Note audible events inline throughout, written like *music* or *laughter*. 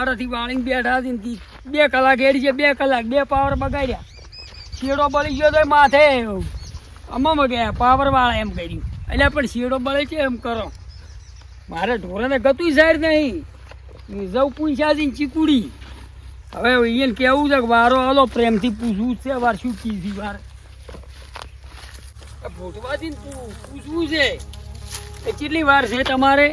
દાડાથી વાળીને બેઠા હતી બે કલાક હેડી છે, બે કલાક, બે પાવર બગાડ્યા. શેડો બળી ગયો તો માથે આમાં ગયા પાવરવાળા એમ કર્યું. એટલે પણ શેડો બળે છે એમ કરો. મારે ઢોરાને ગતું સાઈડ નહીં. જવું પૂછ્યા છે ચીકુડી. હવે અહીંયા કેવું છે કે વારો હાલો પ્રેમથી પૂછવું છે, વાર શું કીધી વાર. ભોટવાથી પૂછવું છે. કેટલી વાર છે તમારે?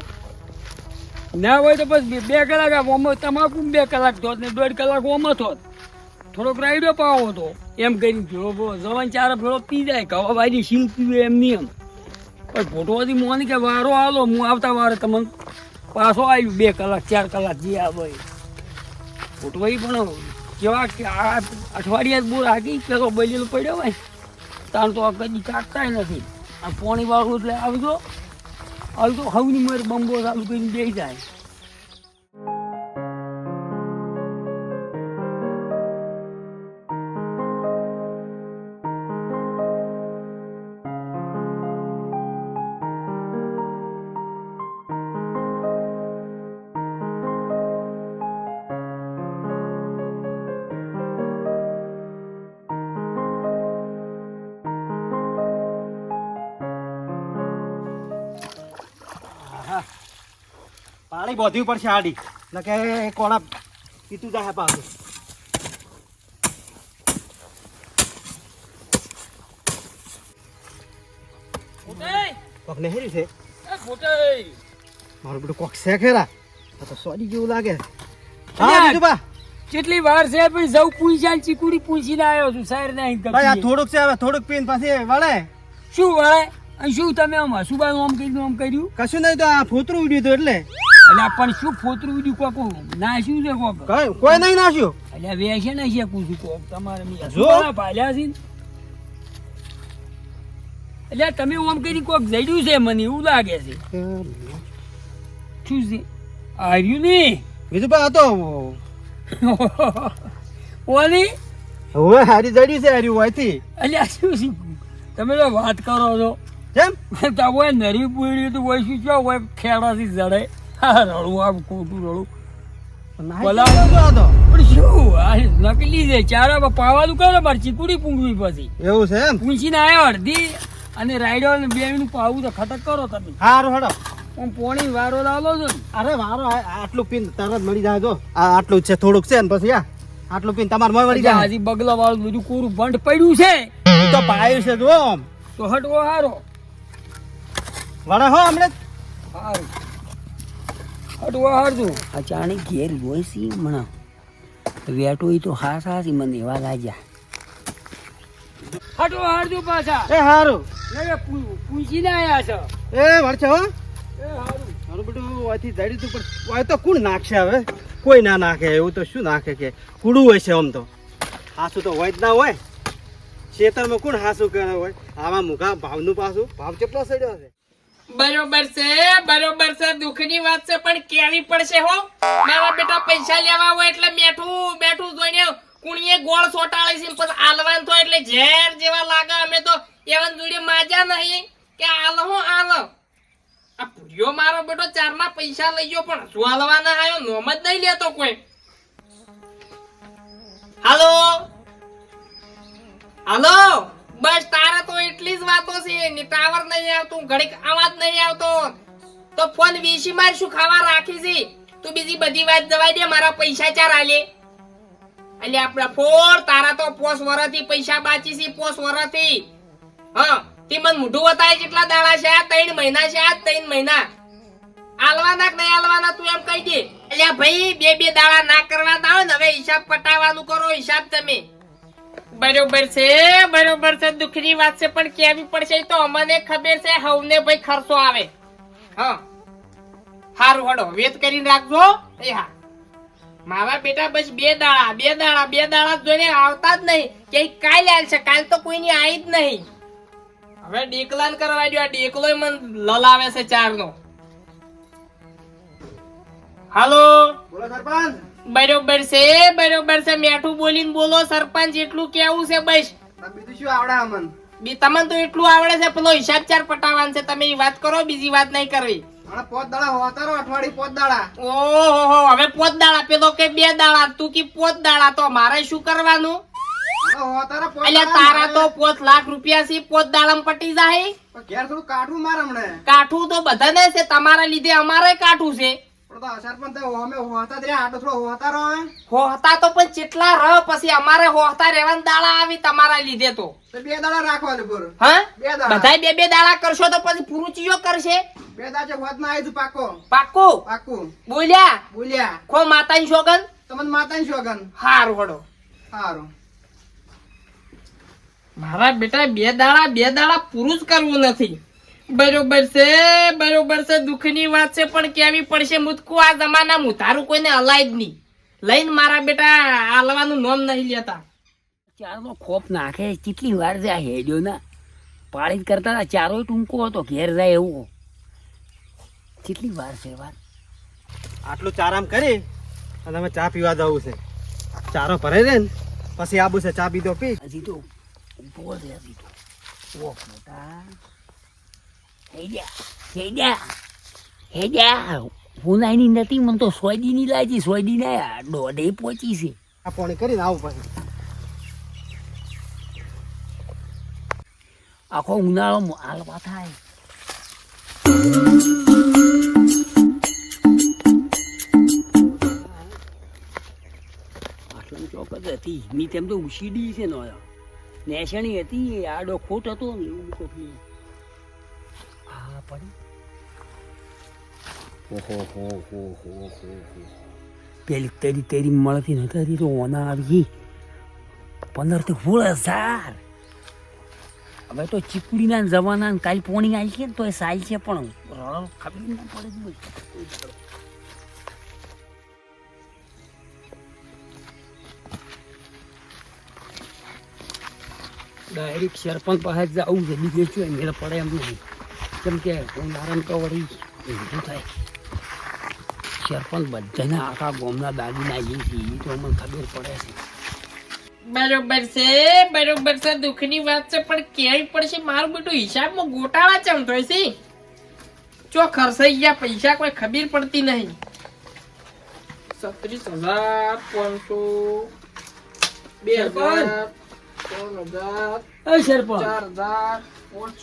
ના હોય તો બસ બે- કલાક ઓમો તમાકુ બે કલાક થોત ને દોઢ કલાક ઓમો થોત થોડોક રાયડો પાવો તો એમ કરીને ભેળો જવાન ચાર ભેળો પી જાય કવા ભાઈ શીલ પીવે એમ નહીં એમ. પણ ફોટોથી મોને કે વારો આલો, હું આવતા વારે તમને પાછો આવ્યું બે કલાક, ચાર કલાક જે આવે એ. પણ કેવા અઠવાડિયા બોર આગી પેલો બજેલો પડ્યો હોય. તાણ તો આ કદી કાકતા નથી. આ પોણી વાળું એટલે આવજો. આવજો હવની મર બંબો ચાલુ કરીને બેસી જાય. પાણી પડશે આડી ન કે કોણા પીતું જાય પાછું. કોક નહેર્યું છે? મારું બધું કોક છે ખરા. તો સોડી જેવું લાગે. હા બીજું બા કેટલી વાર છે પછી જવું પૂછ્યા ને ચીકુડી પૂછીને આવ્યો છું સાહેબ ભાઈ આ થોડુંક છે હવે થોડુંક પીને પછી વળે. શું વળે? અને શું તમે આમ હસુબાનું આમ કર્યું આમ કર્યું? કશું નહીં તો આ ફોતરું ઉડ્યું હતું એટલે. એટલે પણ શું ફોતરું બીજું કોક નાશ્યું છે કોક? કઈ નહીં નાશ્યું એટલે વેસે ને છે પૂછું કોક. તમારે. ભાલ્યા છે? એટલે તમે આમ કરી કોક જડ્યું છે મને એવું લાગે છે. શું છે? આવ્યું નહીં? બીજું પણ હતો *laughs* ઓલી? હવે હારી જડ્યું છે હારી હોયથી એટલે શું શીખવું તમે તો વાત કરો છો. કેમ? *laughs* તમે નરી પૂરી તો હોય શું છો? હોય ખેડાથી જડે. હા રડું આમ ખોટું રડું ભલા. આ શું આ નકલી છે ચારે પાવાનું કરો મારે ચીકુડી પૂંગવી પછી? એવું છે એમ? પૂંછીને આવ્યો અડધી અને રાઈડર ને બે નું પાવું તો ખતક કરો તમે. સારું હડો. હું પોણી વારો લાવો છો અરે વારો આટલું પીન તરત મળી જાય જો. આ આટલું છે થોડુંક છે ને પછી આ આટલું પીન તમારે મળી મળી જાય. હજી બગલા વાળું બધું કોરું બંધ પડ્યું છે. તો પાયું છે જો આમ. તો હટવો હારો. વડે હો હમણે. હારું. હટવો હારતું આ ચાણી ઘેર હોય સી મણા વેટો ઈ તો હાસ હાસી મને એવા લાગ્યા. હટવો હારતું પાછા. એ હારું. એ પૂ- પૂછીને આયા છો. એ વળશે હો. એ હારું. મારું બધું વાયથી જડી તું પણ વાય તો કોણ નાખશે હવે? કોઈ ના નાખે એવું તો શું નાખે કે? કુડું હોય છે આમ તો. હાસું તો હોય જ ના હોય. ખેતરમાં કોણ હાસું કરે હોય? આવા મુખા ભાવનું પાછું. ભાવ કેટલો સડ્યો છે? બરોબર છે બરોબર છે, દુઃખની વાત છે, પણ કેવી પડશે હો? મારા બેટા પૈસા લેવા હોય એટલે બેઠું બેઠું જોઈને કુણીએ ગોળ સોટાળે છે, પછી આલવાન તો એટલે ઝેર જેવા લાગે અમે તો. એવન જોડે માજા નહીં, કે આલ હું, આલ. આ પૂર્યો મારો બેટો ચારના પૈસા લઈ ગયો, પણ શું આલવાના આવ્યો, નોમ જ નહીં લેતો કોઈ. હાલો? હાલો? બસ તારા તો એટલી જ વાતો છે. ને ટાવર નહીં આવતું ઘડીક અવાજ નહીં આવતો. તો ફોન વીસી માર શું ખાવા રાખી છે? તું બીજી બધી વાત જવાય દે, મારા પૈસા ચાર આલે. એટલે આપણા ફોર, તારા તો પોસ વરથી પૈસા બાચી છે, પોસ વરથી હા, તે મને મોઢું બતાય કેટલા દાડા છે, આ ત્રણ મહિના છે, આ ત્રણ મહિના. આલવાના કે નહીં આલવાના, તું એમ કહી દે. એટલે ભાઈ, બે બે દાડા ના કરવાના દાવ ને, હવે હિસાબ પટાવવાનું કરો, હિસાબ તમે. બરોબર છે બરોબર છે. દુઃખની વાત છે, પણ કેવી પડશે તો અમને ખબર છે. હવને ભાઈ ખર્ચો આવે. હા. હારું, હડો, વેત કરીને રાખજો એ હા. મારા બેટા બસ બે દાડા બે દાડા બે દાડા જોઈને આવતા જ નહીં. કે કાલ આવશે કાલ તો કોઈની આવી જ નહીં. હવે ડેકલાન કરવા દો આ ડેકલો મન લલાવે છે ચાર નો હાલો. બોલો, સરપંચ. બરોબર છે બરોબર છે મેઠું બોલીને બોલો સરપંચ એટલું કેવું છે બસ. બીજું શું આવડે અમન? બી તમને તો એટલું આવડે છે પેલો હિસાબ ચાર પટાવવાનું છે તમે એ વાત કરો બીજી વાત નહીં કરવી. પોત દાડા હોતારો અઠવાડિયે પોત દાડા. ઓહો હવે પોત દાડા પેલો કે બે દાડા તું કે પોત દાડા તો મારે શું કરવાનું? એટલે તારા તો પોત લાખ રૂપિયા છે પોત દાડામાં પટી જાય. ઘેર થોડું કાઢવું મારે હમણે. કાઠું તો બધાને છે તમારા લીધે અમારે કાઠું છે. પણ તો પણ તો અમે હોતા જ રહ્યા આટલો થોડો હોતારો આવે હોતા તો પણ કેટલા રહ પછી અમારે હોતા રહેવાના દાડા આવી તમારા લીધે તો. તો બે દાડા રાખવાનું પૂરું હા? બે બે બે દાડા કરશો તો પછી પૂરું ચિયો કરશે. બે દાડા હોત ના આવી પાકો. પાક્કું પાકું. બોલ્યા? બોલ્યા. ખો માતાની શોગન તમને માતાની શોગન હારું હડો. સારું મારા બેટા બે દાડા બે દાડા પૂરું જ કરવું નથી. બરોબર છે બરોબર છે દુઃખની વાત છે પણ કેવી પડશે મુદકુ? આ જમાના મુતારું કોઈને હલાય જ નહીં. લઈને મારા બેટા હાલવાનું નોમ નહીં લેતા. ચારનો ખોપ નાખે કેટલી વાર જાય હેડ્યો ના પાળી જ કરતા હતા ચારોય ટૂંકો હતો ઘેર જાય એવું. કેટલી વાર છે વાર આટલું ચારામ કરી અને અમે ચા પીવા જવું છે. ચારો ભરે છે ને પછી આબુ છે ચા પીધો પી. હજી તો ઊભો છે હજી તો. મોટા. હેડ્યા હેડ્યા હુનાઈની નથી મને તો સોયડીની લાગી સોયડી ના દોઢે પહોંચી છે. આ પાણી કરીને આવું પછી. આખો ઉનાળો હાલવા થાય. આટલામાં ચોક જ હતી. મી તેમ તો ઉછીડી છે નો નેસણી હતી આડો ખોટ હતો ને એવું પડી ઓહો હો હો હો હો પેલી તેરી તેરી મળતી નથી તો ઓના આવી. પંદરથી સોળ હજાર. હવે તો ચીકુડીના જવાના કાલ પોણી આવી છે તો એ સાલ છે પણ રળ ખબર ના પડે. ડાયરેક્ટ સરપંચ પાસે જવું છે. બીજે શું મેળ પડે એમ નહીં. કેમ કે હું નારાયણ તો વળી ઊંધું થાય? સરપંચ બધાને આખા ગોમના દાદીના જે છે એ તો અમને ખબર પડે છે. બરોબર છે બરોબર છે દુઃખની વાત છે પણ ક્યાંય પડશે? મારું બધું હિસાબમાં ગોટાળા ચમ થાય છે. ચો ખર્ચાઈ ગયા પૈસા કોઈ ખબર પડતી નહીં. સત્રીસ હજાર પાંચસો બે હજાર ત્રણ હજાર ચાર હજાર પાંચ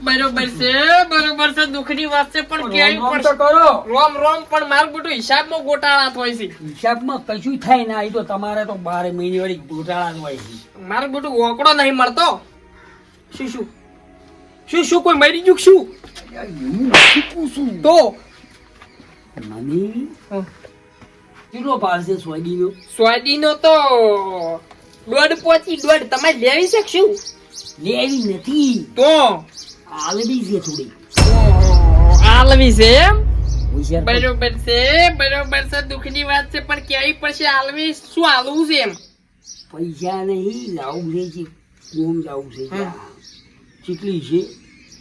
બરોબર છે બરોબર છે દુઃખની વાત છે પણ કેવી પડશે કરો. રોમ રોમ પણ મારું બેટું હિસાબમાં ગોટાળા થાય છે. હિસાબમાં કશું થાય ના એ તો તમારે તો બાર મહિને વાળી ગોટાળા હોય છે. મારું બેટું ઓકડો નહીં મળતો. શું શું? શું શું કોઈ મરી ગયું શું? એવું નથી તો? મને કેટલો ભાવ છે સોયડીનો? સોયાબીનનો તો દોઢ પોચી દોઢ. તમે લેવી શકશું લેવી નથી. તો? આલવી છે થોડી આલવી છે એમ બરોબર છે બરોબર છે દુઃખની વાત છે પણ કેવી પડશે આલવી શું આલવું છે એમ? પૈસા નહીં લાવું છે જે. કોમ લાવું છે કેટલી છે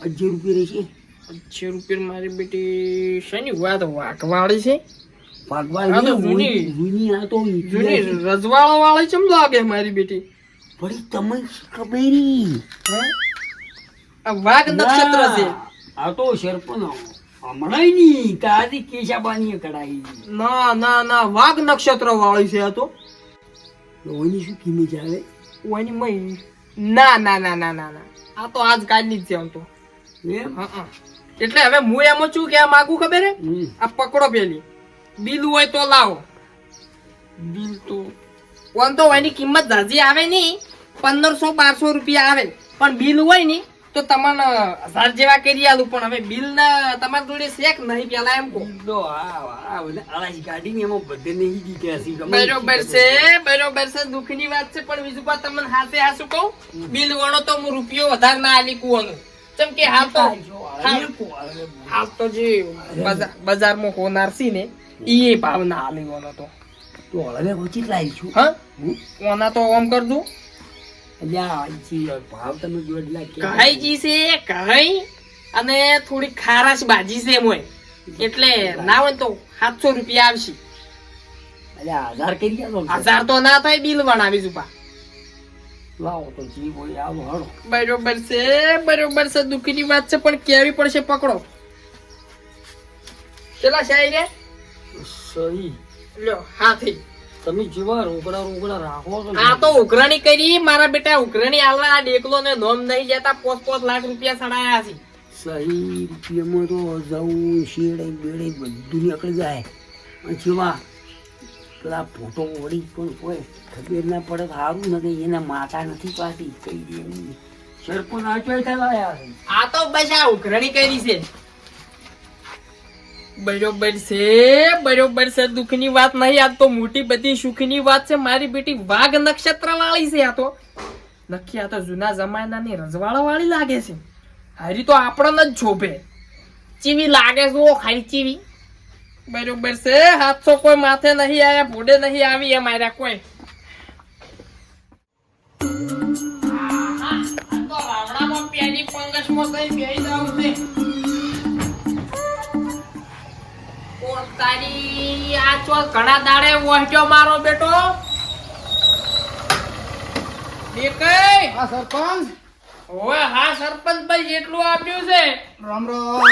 અઢી રૂપિયા રહેશે. અઢી રૂપિયા મારી બેટી શેની વાત વાકવાળી છે. રજવાડા વાળી ચમ લાગે મારી બેટી? વળી તમે ખબેરી આ વાઘ નક્ષત્ર છે. આ તો સરપંચ હમણાં નહીં તાજી કેશાબાની કઢાઈ. ના ના ના વાઘ નક્ષત્ર વાળી છે આ તો. ઓની શું કિંમત આવે ઓની મય ના ના ના ના ના ના. આ તો આજકાલની જ છે આમ તો. એટલે હવે હું એમ છું કે આ માગું ખબર હે? આ પકડો પેલી. બિલ હોય તો લાવો. બિલ તો ઓન તો એની કિંમત ઝાઝી આવે નહીં પંદરસો બારસો રૂપિયા આવે. પણ બિલ હોય ને તો તમને હજાર જેવા કરી આલું પણ હવે બિલ ના તમારી જોડે શેક નહીં પેલા એમ કહો? તો આ આ બધા અલાજી ગાડીને એમાં બધે નહીં દીધા છે બરોબર છે બરોબર છે દુઃખની વાત છે પણ બીજું વાત તમને હાથે હાસુ કહું? બિલ વણો તો હું રૂપિયો વધારે ના આલી કુવાનું. જેમ કે હાલ તો હાલ- તો જે બજાર- બજારમાં હોનાર છે ને એ ભાવ ના આલી વણો તો. તો હવે ઓછી લાવી છું. હા? ઓના તો ઓમ કરજો ભાવ તમે દોઢ લાખ કહાઈ જી છે? કહાઈ અને થોડી ખારાશ ભાજી છે મોય એટલે ના હોય તો સાતસો રૂપિયા આવશે. હજાર કરી આલો હજાર તો ના થાય બિલ વણાવી જુપા લાવો તો જે હોય આવો હળો. બરોબર છે બરોબર છે દુઃખની વાત છે પણ કેવી પડશે પકડો. પેલા શાહી રે? સહી. લ્યો હાથી. તમે જેવા રોકડા રોકડા રાખો છો આ તો ઉઘરાણી કરી મારા બેટા ઉઘરાણી આલવા આ ડેકલો ને નોમ નહીં જતા પોચ પોચ લાખ રૂપિયા સડાયા છે. સહી રૂપિયામાં તો જવું શેડે બેડે બધું નીકળી જાય. અને જેવા પેલા ફોટો વળી પણ કોઈ ખબર ના પડે સારું નથી એના માતા નથી પાછી કઈ દેવી. સરપંચ આ તો બસ આ ઉઘરાણી કરી છે. બરોબર છે બરોબર છે. દુઃખની વાત નહીં આ તો મોટી બધી સુખની વાત છે. મારી બેટી વાઘ નક્ષત્ર વાળી છે આ તો. નક્કી આ તો જૂના જમાનાની રજવાડા વાળી લાગે છે. હારી તો આપણને જ જોભે ચીવી લાગે છે ઓ ખાલી ચીવી. બરોબર છે હાથસો કોઈ માથે નહીં આયા ભોડે નહીં આવી એ માર્યા કોઈ. તો રાવણામાં પેલી પંગસમાં કઈ બેહી જાવ છે. પોતાની આ ચો ઘણા દાડે વહેંચ્યો મારો બેટો. દેખાય હા સરપંચ. ઓવે હા સરપંચ ભાઈ એટલું આપ્યું છે. રામ રામ.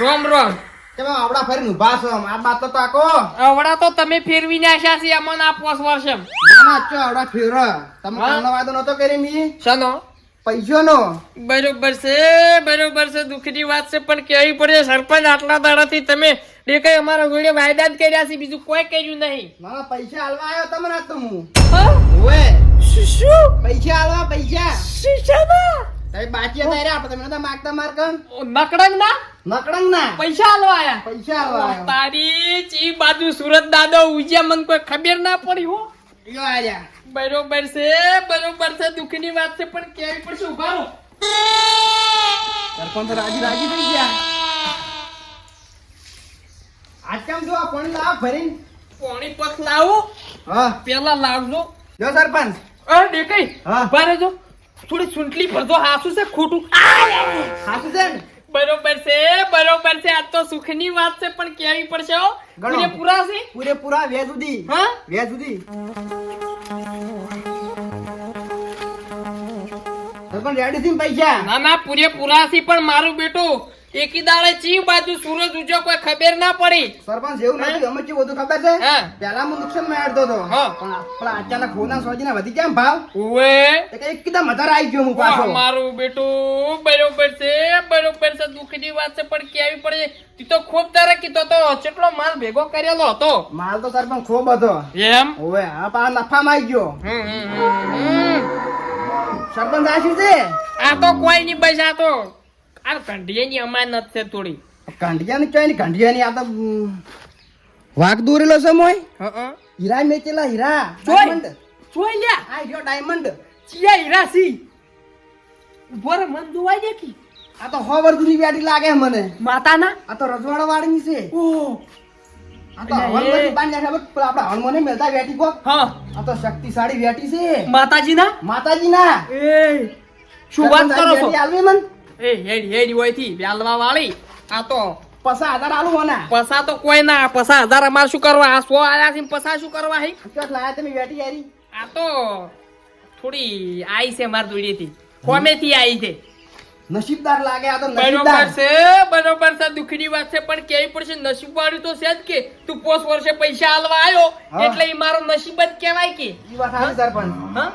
રોમ રોમ. તમે આવડા ફરીને ઊભા છો આ બાત તો તાકો આવડા તો તમે ફેરવી નાખ્યા છે અમને આ પોસ વર્ષે ના ના ચો આવડા ફેર. તમે કાલનો વાયદો નતો કરી મી? શનો? પૈસાનો. બરોબર છે બરોબર છે દુઃખની વાત છે પણ કેવી પડે સરપંચ આટલા દાડાથી તમે દેખાય અમારા જોડે વાયદા જ કર્યા છે બીજું કોઈ કર્યું નહીં. ના ના પૈસા હાલવા આવ્યો તમને આજ તો હું. ઓએ શું શું? પૈસા હાલવા પૈસા. શું તઈ ના? બાકી હતા રે આપણે તમે નતા માગતા માર કન નકડંગ ના નકડંગ ના પૈસા આલવા આયા. પૈસા હાલવા આયા. તારી ચી બાજુ સુરત દાદો ઉજ્યા મન કોઈ ખબર ના પડી હો. લ્યો આર્યા બરોબર છે બરોબર છે દુખની વાત છે પણ કેવી પડશે ઉભારો સરપંચ રાજી રાજી થઈ ગયા. આજ કેમ જો આ પાણી લાવ ભરીને. પાણી પક લાવો. હા. પેલા લાવજો. જો સરપંચ. અ દેખાઈ હા. બારે જો થોડી સુંટલી ભરજો. હાસુ છે ખોટું? હાસુ છે ને? બરોબર છે બરોબર છે. આ તો સુખની વાત છે પણ કેવી પડશે હો. પૂરેપૂરા છે? પૂરેપૂરા વે સુધી. હા? વે સુધી. સરપંચ રેડી થી પૈસા? ના ના પૂરેપૂરા છે પણ મારું બેટું. એકી દાડે ચી બાજુ સૂરજ ઉજો કોઈ ખબર ના પડી. સરપંચ એવું નથી અમે ચી બધું ખબર છે? હા. પેલા હું નુકસાનમાં હેડતો હતો. પણ અચાનક ફોના સોજીના વધી કેમ ભાવ? ઓએ એકદમ વધારે આવી ગયો હું પાછો. મારું બેટું બરોબર છે બરોબર છે દુખની વાત છે પણ કેવી પડે? તી તો ખૂબ તારે કીધો તો કેટલો માલ ભેગો કરેલો હતો? માલ તો સરપંચ ખૂબ હતો. એમ? ઓએ આ પા નફામાં આવી ગયો. હમ, હમ. સરપંચ આશી છે આ તો કોઈ નહીં બસ આ તો. આ કંઢિયાની અમાનત છે થોડી. કંઢિયા ની ચોય કંઢિયા આ તો વાઘ દોરેલો છે મોય? હં, હીરા મેચેલા હીરા. ડાયમંડ જોઈ લ્યા આ રહ્યો ડાયમંડ ચિયા હીરાસી ઊભો રે મન જોવાય દે આ તો સો વર્ષની બેટી લાગે મને. માતાના? આ તો રજવાડા વાળીની છે આ તો હવન બાંધ્યા છે. આપણા મળતા બેટી કોક. હા. આ તો શક્તિશાળી વેટી છે. માતાજીના? માતાજીના. એ. શું વાત કરો છો? બેટી મન. એ હેડી હેડી હોયથી વ્યાલવા વાળી. આ તો પસા હજાર આલુ હોના પસા તો કોઈ ના પસા હજાર અમાર શું કરવા? આ સો આયા છે પસા શું કરવા હે? ચોટ લાયા તમે વેટી યારી આ તો થોડી આઈ છે માર દોડીથી કોમેથી આઈ છે? નસીબદાર લાગે આ તો બરોબર નસીબદાર. છે બરોબર છે દુખની વાત છે પણ કેવી પડશે? નસીબ વાળું તો છે જ કે તું પોસ વર્ષે પૈસા આલવા આવ્યો એટલે ઈ મારો નસીબ જ કહેવાય કે. ઈ વાત સરપંચ હા?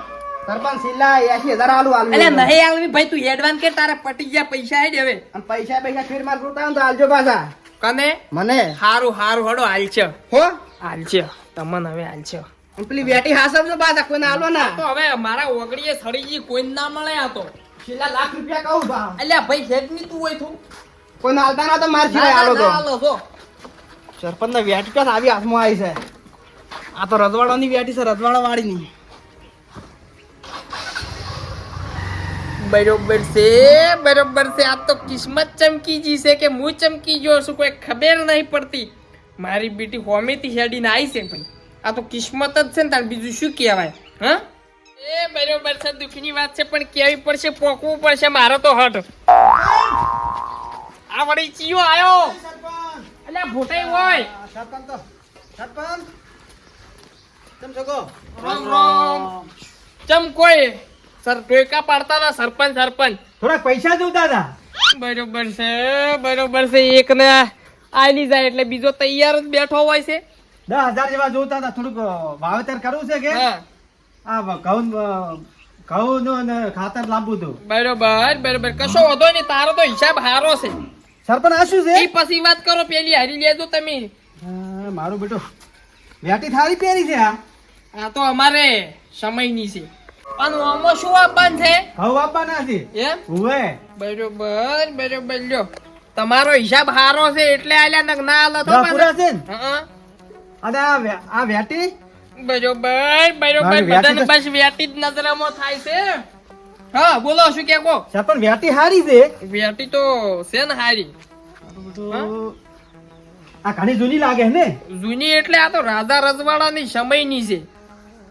સરપંચ સિલ્લા એસી હજાર આલુ આલુ. એટલે નહીં આલવી ભાઈ તું એડવાન્સ કે તારે પટી ગયા પૈસા હેડ હવે. અને પૈસા પૈસા ફેર માર જોતા તો આલજો પાછા. કને? મને? હારું હારું હડો હાલ હો? હાલ છે તમને હવે હાલ છે અને પેલી બેટી હાસવજો પાછા કોઈને આલો ના તો હવે મારા ઓગળીએ સળીજી કોઈ ના મળે આ તો. છેલ્લા લાખ રૂપિયા કહું ભાવ અલ્યા ભાઈ હેડની તું હોય તું. કોઈને આલતા ના તો માર સિવાય આલો તો. ના, હાલો સરપંચ ને વેટી આવી હાથમાં આવી છે? આ તો રજવાડાની વેટી છે રજવાડા વાળીની બરોબર છે બરોબર છે. આ તો કિસ્મત ચમકી જી છે કે હું ચમકી ગયો છું કોઈ ખબર નહીં પડતી. મારી બેટી હોમેથી હેડીને આવી છે ભાઈ. આ તો કિસ્મત જ છે ને તાર બીજું શું કહેવાય? હા? એ બરોબર છે દુઃખની વાત છે પણ કેવી પડશે પોકવું પડશે મારો તો હટ આ વળી ચિયો આવ્યો અલ્યા ભૂટાઈ હોય. સરપંચ સરપંચ. તમ છો કહો? રામ રામ. ચમ કોઈ સર ટોકા પાડતા હતા સરપંચ સરપંચ. થોડાક પૈસા જોતા હતા બરોબર છે બરોબર છે એક ને આલી જાય એટલે બીજો તૈયાર જ બેઠો હોય છે. દસ હજાર જેવા જોતા હતા થોડુંક વાવેતર કરવું છે કે? હા. ઘઉં ઘઉં ખાતર લાંબુ હતું બરોબર બરોબર. કશો વાંધો નહીં તારો તો હિસાબ હારો છે. સરપંચ આ શું છે? પછી વાત કરો પેલી હારી લેજો તમે. મારું બેટો વેટી થાળી પહેરી છે આ તો અમારે સમયની છે. પણ આમાં શું આપવાનું છે? ઘઉં આપવાના છે? એમ? હુએ બરોબર બરોબર લ્યો. તમારો હિસાબ હારો છે એટલે આલ્યા નક ના આલો તો પૂરા છે હા. અરે આ આ વેટી બરોબર બરોબર બધાને બસ વેટી જ નજરમાં થાય છે. હા બોલો શું કે કો પણ વેટી હારી છે? વ્યાટી તો છે ને હારી. આ ઘણી જૂની લાગે ને? જૂની એટલે આ તો રાજા રજવાડાની સમયની છે.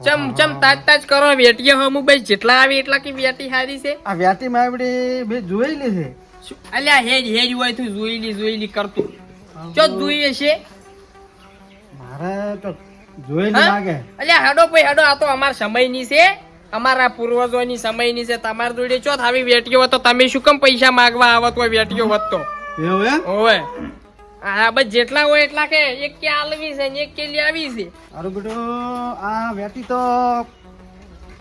ચમ ચમ તાજ તાજ કરો. વેટીએ હમુ ભાઈ જેટલા આવે એટલા કે વેટી હારી છે? આ વેટી માવડી બે જોયેલી છે. અલ્યા હેજ હેજ હોય તું જોઈલી જોઈલી કરતું. ચો જોઈએ છે? મારે તો જોયેલી? લાગે. અલ્યા હેડો ભાઈ હેડો આ તો અમારા સમયની છે. અમારા પૂર્વજોની સમયની છે. તમારા જોડે ચો આવી વેટીઓ તો તમે શું કેમ પૈસા માંગવા આવત હોય વેટીઓ વધતો? એવું ઓવે આ બસ જેટલા હોય એટલા કે એક કે આલવી છે ને એક કે લાવી છે. અરે બેટો આ વેટી તો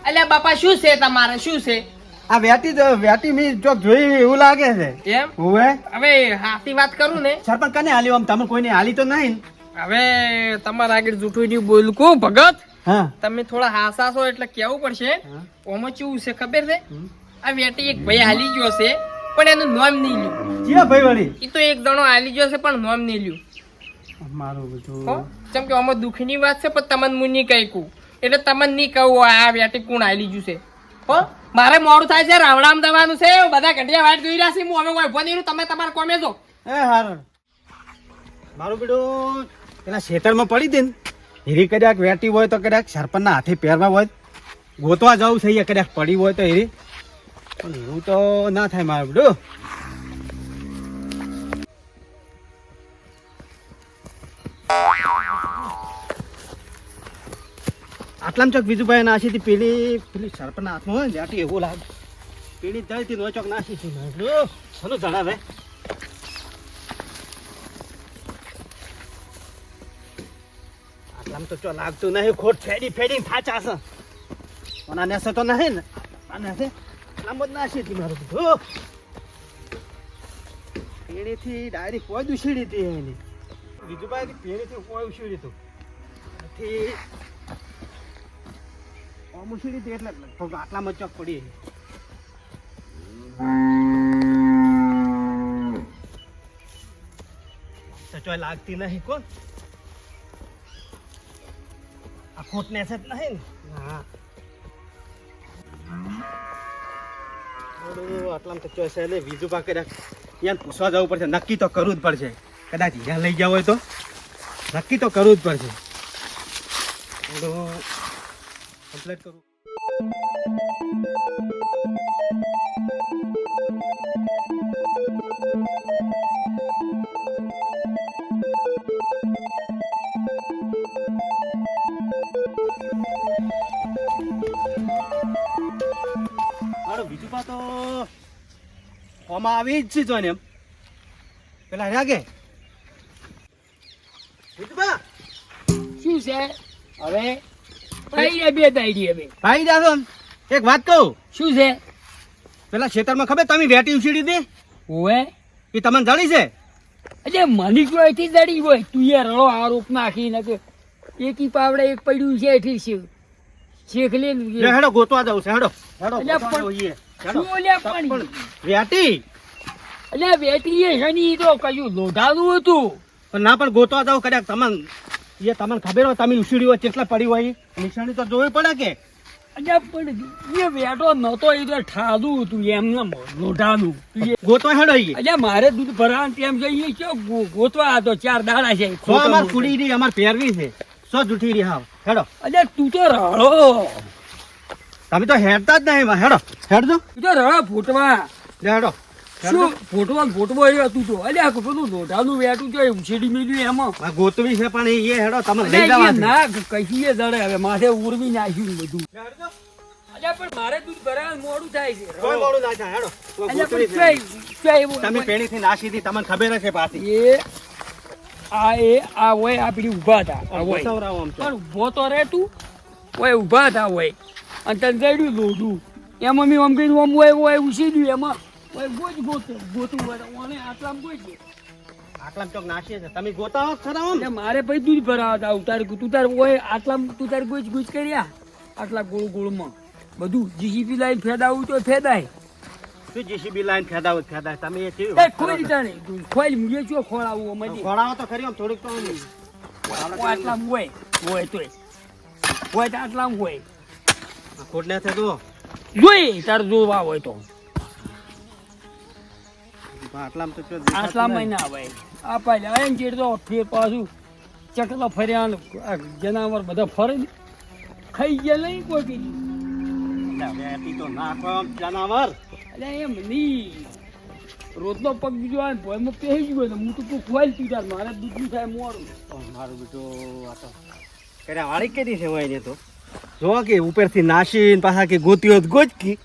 અલ્યા બાપા શું છે તમારે? શું છે? આ વેટી તો વેટી મી જો જોઈ એવું લાગે છે. એમ? હવે. હવે હાથી વાત કરું ને. સરપંચ કને હાલી આમ તમે કોઈને હાલી તો નહીં. હવે તમારા આગળ જૂઠું નહીં બોલકું ભગત. હા. તમે થોડા હાસાસો એટલે કેવું પડશે? હા. ઓમાં કેવું છે ખબર છે? આ વેટી એક ભાઈ હાલી ગયો છે. પણ એનું નામ નહીં લ્યું. જીયા ભાઈ વળી? એ તો એક જણો આલી ગયો છે પણ નામ નહીં લ્યું. મારું બેટું જેમ કે આમાં દુઃખની વાત છે પણ તમને હું નહીં કહી એટલે તમને નહીં કહું આ વેટી કોણ આલી ગયું છે? હો? મારે મોડું થાય છે રાવણામ દવાનું છે બધા ઘટિયા વાટ જોઈ રહ્યા છે હું હવે કોઈ નહીં તમે તમારા કોમે જો. એ હારું. મારું બેટું પેલા ખેતરમાં પડી દે ને. હીરી કદાચ વેટી હોય તો કદાચ સરપંચના હાથે પહેરવા હોય. ગોતવા જવું છે કદાચ પડી હોય તો હીરી. પણ એવું તો ના થાય મારે બધું આટલામાં ચોક બીજું નાસી પેલી પેલી સરપંચના હાથમાં હોય ને એવું લાગે. પેલી જળતી નો ચોક નાસી બેટું. ચલો જણાવે આટલામાં તો ચો લાગતું નહીં, ખોટ ફેડી ફેરી થાચા છે. પણ આ તો નહીં ને? આ નેસે? લાંબો જ હતી મારું બધું પેણીથી ડાયરેક્ટ કોઈ દુશીડી હતી એની. પેણીથી કોઈ ઉછીડી હતું. નથી. ઓમ ઉછીડી હતી એટલે લગભગ આટલામાં ચોક પડી તો લાગતી નહીં કોણ? આ ખોટ ને છે જ નહીં ને? હા. ઓલું આટલામાં તો ચોય એટલે બીજું પા કદાચ યાર પૂછવા જવું પડશે. નક્કી તો કરવું જ પડશે. કદાચ અહીંયા લઈ જાવ હોય તો. નક્કી તો કરવું જ પડશે. કમ્પ્લીટ કરું. ફોમાં આવી જ છે જોઈને એમ. પેલા રાગે શું છે? હવે પૈડા બે દાડી હવે ભાઈ જાસો એક વાત કહું? શું છે? પેલા ખેતરમાં ખબર તમે વેટી ઉછીડી દે ઓએ એ તમને જાણી છે? અરે મની કોઈ થી જડી હોય. તું એ રળો આરોપ નાખી નાખે એકી પાવડે એક પડ્યું છે એથી છે. શેખ લે હેડો ગોતવા જાવ છે. હેડો. હેડો પણ-. શું લે પણ? વેટી? એટલે બેટી એ શની તો કયું લોઢાલું હતું. પણ ના પણ ગોતવા જાવ કદાચ તમને એ તમને ખબર હોય તમે ઉછીડી હોય કેટલા પડી હોય નિશાની તો જોવી પડે કે? પણ એ વેટો નતો એ તો ઠાલું હતું એમને લોઢાલું ગોતવા હેડો. એટલે મારે દૂધ ભરાવાનું તેમ જઈએ છે ગોતવા હતો ચાર દાડા છે સો અમાર કુડી રહી અમાર પહેરવી છે સો જૂઠી રહી હાવ. હેડો. એટલે તું તો રડો. તમે તો હેડતા જ નહીં. હેડો હેડજો. તું તો રડો ફૂટવા. હેડો. શું? ફોટવા ફોટવો એ હતું તો. અલ્યા પેલું લોઢાનું વેટું છે ઉછેડી મેલ્યું એમાં. ગોતવી છે પણ એ હેડો તમે લઈ જવા ના કહીએ જડે હવે માથે ઉરવી નાખ્યું બધું. અલ્યા પણ મારે દૂધ ભરાવાનું મોડું થાય છે. કોઈ મોડું ના થાય હેડો. કોઈ ગોતવી પણ તમે પેણીથી નાસી હતી તમને ખબર છે પાછી. એ આ એ આ હોય આપડી ઊભા હતા આ હોય. પણ ઊભો તો રહે તું. હોય ઊભા હતા હોય અને તને જડ્યું દોડું એમાં મેં આમ કીધું આમ હોય હોય ઉછીડ્યું એમાં. હોય ગોત ગોત ગોતું હોય ઓને આટલામાં ગોઈ ગયો આટલામાં ચોક નાખીએ છે. તમે ગોતા હો ખરા મારે પછી દૂધ ભરાવા ઉતાર તારે તું તાર હોય આટલામાં તું તાર ગોચ ગોચ કર્યા. આટલા ગોળ ગોળમાં. બધું જીસીબી લાઈન ફેદાવું તો ફેદાય. શું જીસીબી લાઈન ફેદાવ ફેદાય? તમે એ કેવી એ કોઈ રીતે નહીં. ખોઈ મૂકે છો ખોળાવું અમારી ખોડાવો તો ખરી આમ થોડુંક તો આમ આટલામાં હોય હોય તોય. હોય તો આટલામ હોય. ખોટ ને જોઈ તાર જોવા હોય તો. આટલામાં તો આટલામાં ના આ પાછા આવે ને ચેડ તો ફેર પાછું. ચકલો ફર્યા જનાવર બધા ફરે ખાઈ ગયા નહીં કોઈ કીધું તો નાખો જનાવર. એટલે એમ નહીં. રોજનો પગ બીજો આવે ને ભોયમાં પહેરી ગયો ને હું તો કોઈ ખોવાઈ તું મારે દૂધનું થાય મોડું. મારું બેટું આ તો કર્યા વાળી કરી છે હોય ને તો. જો કે ઉપરથી નાસીને પાછા કે ગોતીઓ જ ગોચકી